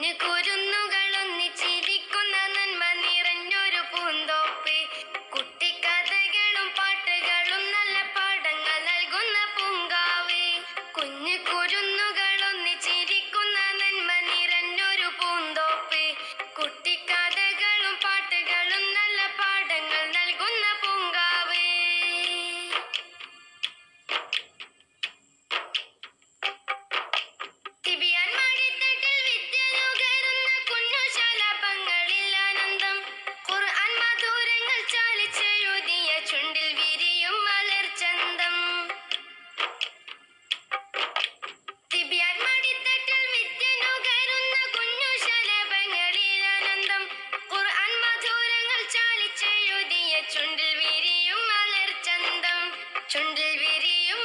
നിനക്കൊരു ചുണ്ടിൽ വിരിയും മലർച്ചന്തം ചുണ്ടിൽ വിരിയും